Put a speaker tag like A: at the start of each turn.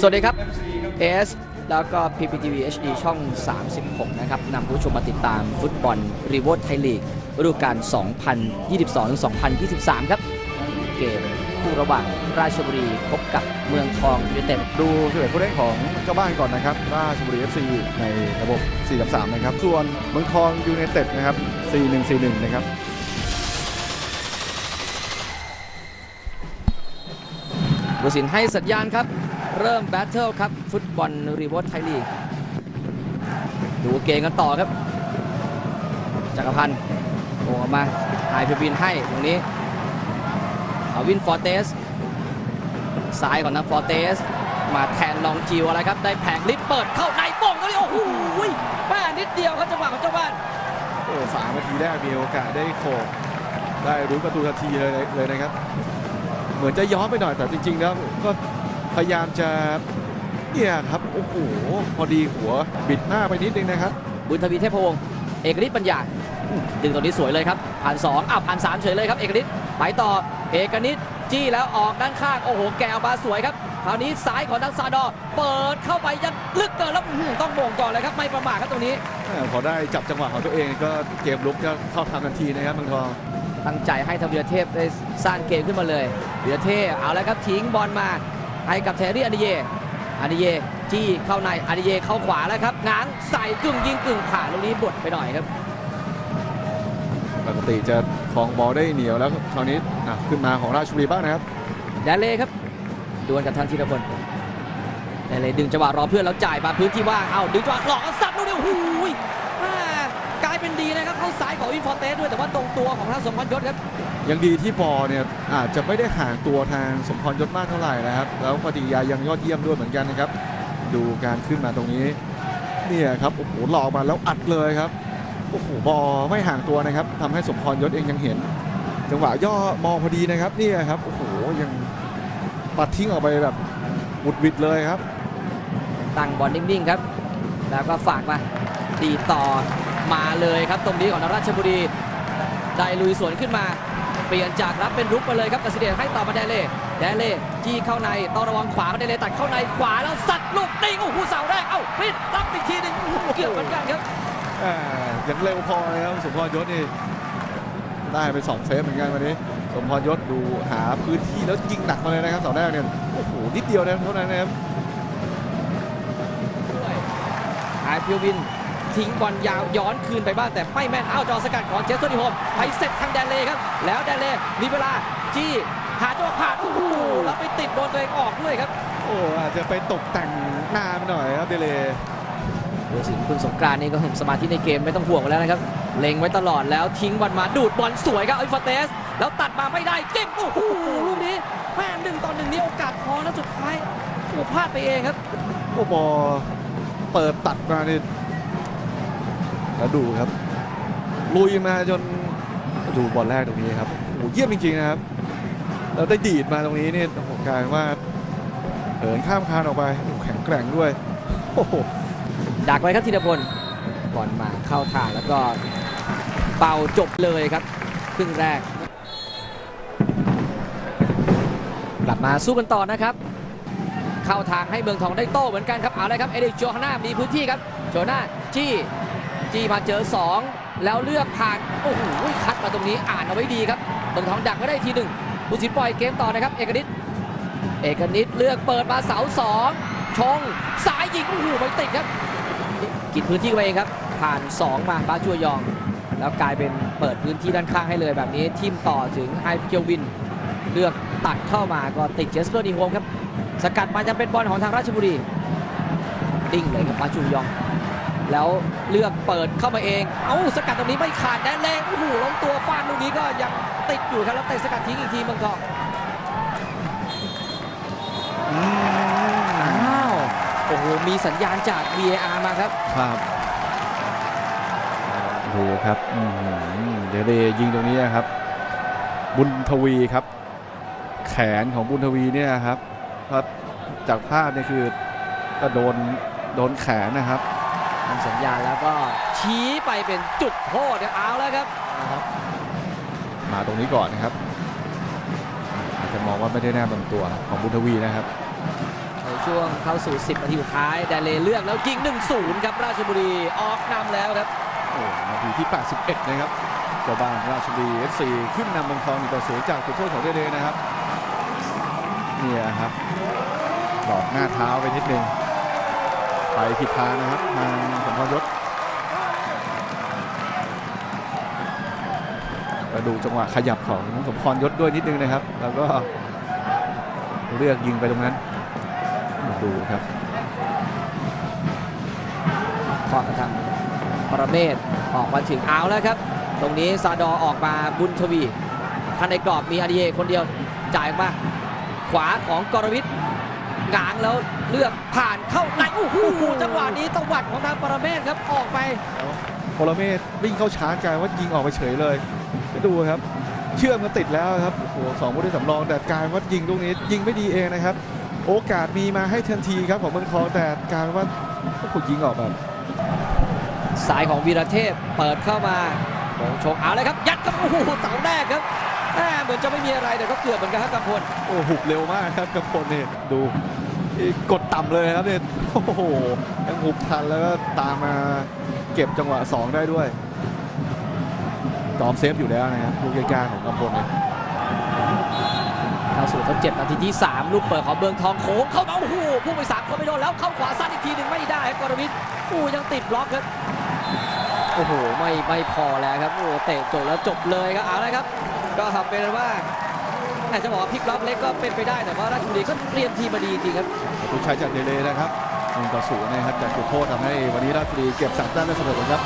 A: สวัสดีครับ AS แล้วก็ PPTV HD ช่อง 36 นะครับนำผู้ชมมาติดตามฟุตบอลรีโว t ไทยลีกฤดูกาล 2022-2023 ครับ เกมคู่ระหว่างราชบุรีพบกับเมืองทองยูไนเต็ด
B: ดูสิบเอ็ดผู้เล่นของเจ้าบ้านก่อนนะครับ ราชบุรี FC ในระบบ 4-3 นะครับ ส่วนเมืองทองยูไนเต็ดนะครับ 4-1-4-1 นะครับ
A: บุสินให้สัญญาณครับ เริ่มแบทเทิลครับ ฟุตบอลรีโว t ไทยลีก ดูเกมกันต่อครับ จักรพันธ์โออกมาไฮเพบินให้ตรงนี้เอาวินฟอร์เตสซ้ายของนักฟอร์เตส มาแทนลองจิวอะไรครับ ได้แผงลิฟเปิดเข้าในป่งตรงนี้โอ้โหแม่นิดเดียวครับจังหวะของเจ้าบ้าน
B: โอ้สามนาทีแรกมีโอกาสได้โขกได้รู้นประตูทันทีเลยเลยนะครับ เหมือนจะย้อนไปหน่อยแต่จริงๆแล้วก็ พยายามจะเนี่ยครับโอ้โหพอดีหัวบิดหน้าไปนิดนึงนะครับ
A: บุญทวีเทพวงศ์เอกฤทธิ์ปัญญาอืมดึงตรงนี้สวยเลยครับผ่าน2อ้าวผ่าน3เฉยเลยครับเอกฤทธิ์ไปต่อเอกนิตจี้แล้วออกด้านข้างโอ้โหแกวมาสวยครับคราวนี้ซ้ายของดังซาดอร์เปิดเข้าไปยังลึกเกินแล้วอื้อหือต้องโมงก่อนเลยครับไม่ประมาทครับตรงนี้
B: เออพอได้จับจังหวะของตัวเองก็เกมลุกก็เข้าทำทันทีนะครับเมืองทอง
A: ตั้งใจให้ทางวีรเทพได้สร้างเกมขึ้นมาเลยวีรเทพเอาแล้วครับทิ้งบอลมา ให้กับเทรี่อานิเยอานิเยจี้เข้าในอานิเยเข้าขวาแล้วครับง้างใส่กึ่งยิงกึ่งผ่านตรงนี้บดไปหน่อยครับ
B: ปกติจะคลองบอลได้เหนียวแล้วคราวนี้อะขึ้นมาของราชบุรีบ้างนะครับ
A: แดนเล่ครับดวลกับทันทีละพลแดนเล่ดึงจังหวะรอเพื่อนแล้วจ่ายมาพื้นที่ว่างเอาดึงจังหวะหลอกแล้วซัดลูกเดียวหูยแม่กลาย เป็นดีนะครับเข้าซ้ายของอินฟอร์เตสด้วยแต่ว่าตรงตัวของทางสมพันธ์ยศครับ
B: ยังดีที่บอลเนี่ยอาจจะไม่ได้ห่างตัวทางสมพรยศมากเท่าไหร่นะครับ แล้วปฏิกิริยายังยอดเยี่ยมด้วยเหมือนกันนะครับ ดูการขึ้นมาตรงนี้เนี่ยครับโอ้โหหลอกมาแล้วอัดเลยครับโอ้โหบอลไม่ห่างตัวนะครับทำให้สมพรยศเองยังเห็น จังหวะย่อมองพอดีนะครับเนี่ยครับโอ้โหยังปัดทิ้งออกไปแบบบุดวิดเลยครับ
A: ตั้งบอลนิ่งๆครับ แล้วก็ฝากมาดีต่อ มาเลยครับตรงนี้ของทางราชบุรี ได้ลุยสวนขึ้นมา เปลี่ยนจากรับเป็นรุกไปเลยครับกสิเดชให้ต่อมาแดนเล่แดนเล่จี้เข้าในต้องระวังขวามาแดนเล่ตัดเข้าในขวาแล้วสัดลูกติงโอ้โหเสาแรกเอ้าปิดรับอีกทีหนึงโอ้โหเกี่ยวเหมือนกันครับ
B: อ่ายังเร็วพอเลยครับสมพรยศนี่ได้ไปสองเซฟเหมือนกันวันนี้ สมพรยศดูหาพื้นที่แล้วยิงหนักมาเลยนะครับเสาแรกเนี่ยโอ้โหนิดเดียวนะเท่านั้นนะครับ
A: ไอพิววิน ทิ้งบอลยาวย้อนคืนไปบ้างแต่ไม่แม่นเอาจอสกัดของเจสโซนิโฮมไปเสร็จทางแดนเล่ครับ แล้วแดนเล่มีเวลาจี้หาจังหวะผ่านโอ้โหแล้วไปติดโดนตัวเองออกด้วยครับ
B: โอ้อาจจะไปตกแต่งหน้าไปหน่อยครับเดเล
A: ดูสิคุณสงกรานต์นี่ก็สมาธิในเกมไม่ต้องห่วงแล้วนะครับ เล็งไว้ตลอดแล้วทิ้งบอลมาดูดบอลสวยครับไอ้ฟอร์เตส แล้วตัดมาไม่ได้จิ้มโอ้โหลูกนี้แม่หนึ่งต่อหนึ่งนี้โอกาสพอแล้วสุดท้ายโอ้พลาดไปเองครับ
B: โอ้บอลเปิดตัดมานี่ แล้วดูครับ ลุยมาจนดูบอลแรกตรงนี้ครับโอ้โหเยี่ยมจริงๆนะครับแล้วได้ดีดมาตรงนี้นี่โอ้กลายว่าเหินข้ามคานออกไปแข็งแกร่งด้วยโอ้โห
A: ดักไว้ครับธีรพลบอลมาเข้าทางแล้วก็เป่าจบเลยครับครึ่งแรก กลับมาสู้กันต่อนะครับ เข้าทางให้เมืองทองได้โต้เหมือนกันครับเอาเลยครับเอเดริกโจฮาน่ามีพื้นที่ครับโจนาจี้ จี้มาเจอ 2 แล้วเลือกผ่าน โอ้โหคัดมาตรงนี้อ่านเอาไว้ดีครับเมืองทองดักไว้ได้ทีหนึ่งบุญสินปล่อยเกมต่อนะครับ เอกนิตเอกนิตเลือกเปิดมาเสาสองชงสายยิงโอ้โหไม่ติดครับ กินพื้นที่ไปเองครับ ผ่าน 2 มาบาจัวยอง แล้วกลายเป็นเปิดพื้นที่ด้านข้างให้เลยแบบนี้ทิมต่อถึงไฮเกียววิน เลือกตัดเข้ามาก็ติดเจสเปอร์ดีโฮมครับ สกัดมาจะเป็นบอลของทางราชบุรี ดิ้งเลยกับบาจูยอง แล้วเลือกเปิดเข้ามาเอง เอ้าสกัดตรงนี้ไม่ขาดแดนแรงโอ้โหล้มตัวฟาดลูกนี้ก็ยังติดอยู่ครับแล้วเตะสกัดทิ้งอีกทีเมืองทองอ้าวโอ้โหมีสัญญาณจาก VAR มาครับ
B: ครับดูครับอื้อหือเดเลยิงตรงนี้ครับ บุญทวีครับ แขนของบุญทวีเนี่ยครับเพราะจากภาพเนี่ยคือก็โดนโดนแขนนะครับ
A: ทำสัญญาณแล้วก็ชี้ไปเป็นจุดโทษเนี่ยเอาแล้วครับ
B: มาตรงนี้ก่อนนะครับ อาจจะมองว่าไม่ได้แนบลำตัวของบุญทวีนะครับ
A: ในชช่วงเข้าสู่ 10นาทีสุดท้ายแดนเลเลือกแล้วยิง 1-0 ครับราชบุรีออกนำแล้วครับ
B: โอ้นาทีที่ 81 นะครับเจ้าบ้านราชบุรี FC ขึ้นนำเมืองทอง1ต่อ0จากจุดโทษของเดเดนะครับเนี่ยครับดอกหน้าเท้าไปนิดนึง ไปผิดทางนะครับทางสมพรยศก็ดูจังหวะขยับของสมพรยศด้วยนิดนึงนะครับ แล้วก็เลือกยิงไปตรงนั้น ดูครับ
A: ขอทางปรเมศออกมาถึงเอาแล้วครับ ตรงนี้ซาดอออกมาบุญทวีท่านในกรอบมีอาดิเยคนเดียวจ่ายมาขวาของกรวิทย์ งางแล้วเลือกผ่านเข้าในโอ้โหจังหวะนี้ตวัดของทางปรเมศครับออกไป
B: โปรเมศวิ่งเข้าชาร์จกลายว่ายิงออกไปเฉยเลยไปดูครับ เชื่อมกันติดแล้วครับโอ้โหสองผู้เล่นสำรองแต่กลายว่ายิงตรงนี้ยิงไม่ดีเองนะครับ โอกาสมีมาให้ทันทีครับของเมืองทองแต่กลายว่าโอ้โหยิงออกแบบ
A: สายของวีรเทพเปิดเข้ามาโงชงเอาเลยครับ ยัดครับโอ้โหเสาแรกครับแหม่ เหมือนจะไม่มีอะไรแต่ก็เกือบเหมือนกันครับกำพล
B: โอ้หุบเร็วมากครับกำพลเนี่ยดูนี่กดต่ำเลยครับเนี่ยโอ้โหยังหุบทันแล้วก็ตามมาเก็บจังหวะ 2 ได้ด้วยจอมเซฟอยู่แล้วนะครับลูกยากๆของกำพลเนี่ย
A: เข้าสู่ทดเจ็ดนาทีที่ 3 ลูกเปิดของเมืองทองโค้งเข้ามาโอ้โหพุ่งไปสามคนไม่โดนแล้วเข้าขวาสั้นอีกทีหนึ่งไม่ได้ครับกรวิทย์โอ้ยังติดบล็อกครับโอ้โหไม่ไม่พอแล้วครับโอ้เตะจบแล้วจบเลยครับเอาละครับ ก็ทำเป็นว่าอาจจะบอกว่าพลิกล็อกเล็กก็เป็นไปได้แต่ว่าราชบุรีก็เตรียมทีมมาดีจริงครับ
B: ประตูชัยจากเดเลนะครับ1ต่อ0นะครับจากจุดโทษทำให้วันนี้ราชบุรีเก็บสามแต้มได้สำเร็จครับ